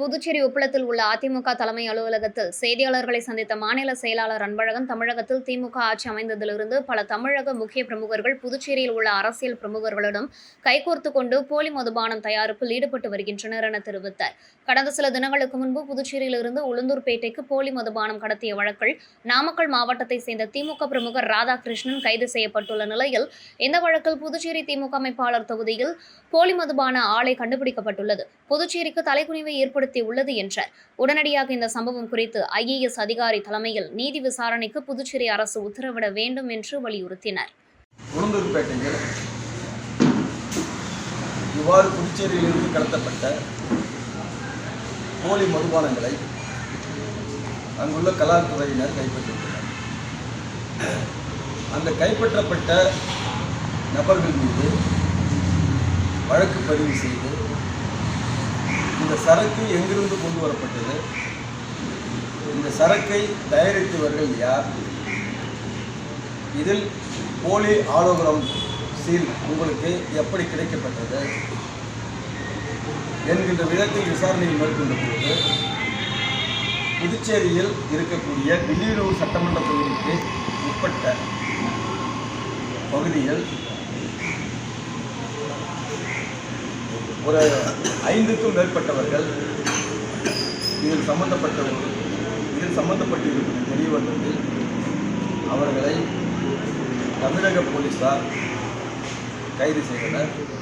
புதுச்சேரி உப்பளத்தில் உள்ள அதிமுக தலைமை அலுவலகத்தில் செய்தியாளர்களை சந்தித்த மாநில செயலாளர் அன்பழகன் தமிழகத்தில் திமுக ஆட்சி அமைந்ததிலிருந்து பல தமிழக முக்கிய பிரமுகர்கள் புதுச்சேரியில் உள்ள அரசியல் பிரமுகர்களிடம் கைகோர்த்து கொண்டு போலி மதுபானம் தயாரிப்பில் ஈடுபட்டு வருகின்றனர் என தெரிவித்தார். கடந்த சில தினங்களுக்கு முன்பு புதுச்சேரியிலிருந்து உளுந்தூர்பேட்டைக்கு போலி மதுபானம் கடத்திய வழக்கில் நாமக்கல் மாவட்டத்தை சேர்ந்த திமுக பிரமுகர் ராதாகிருஷ்ணன் கைது செய்யப்பட்டுள்ள நிலையில் இந்த வழக்கில் புதுச்சேரி திமுக அமைப்பாளர் தொகுதியில் போலி மதுபான ஆலை கண்டுபிடிக்கப்பட்டுள்ளது. புதுச்சேரிக்கு தலைக்குனிவை ஏற்படுத்த உள்ளது என்றார் உடனடியாக இந்த சம்பவம் குறித்து ஐஏஎஸ் அதிகாரி தலைமையில் நீதி விசாரணைக்கு புதுச்சேரி அரசு உத்தரவிட வேண்டும் என்று வலியுறுத்தினர். இவ்வாறு புதுச்சேரியிலிருந்து கடத்தப்பட்ட போலி மதுபானங்களை அங்குள்ள கலால்துறையினர் கைப்பற்றியுள்ளனர். அந்த கைப்பற்றப்பட்ட நபர்கள் மீது வழக்கு பதிவு செய்து இந்த சரக்கு எங்கிருந்து கொண்டு வரப்பட்டது? இந்த சரக்கை தயாரித்தவர்கள் யார்? இதில் போலி ஆலோகிரம் சீல் உங்களுக்கு எப்படி கிடைக்கப்பட்டது? என்கின்ற விதத்தில் விசாரணையை மேற்கொண்ட போது புதுச்சேரியில் இருக்கக்கூடிய வில்லியனூர் சட்டமன்ற தொகுதிக்கு உட்பட்ட பகுதியில் ஒரு ஐந்துக்கும் மேற்பட்டவர்கள் இதில் சம்பந்தப்பட்டவர்கள் இதில் சம்பந்தப்பட்டிருப்பது தெரியவந்தது தெரிய வந்தது அவர்களை தமிழக போலீசார் கைது செய்தனர்.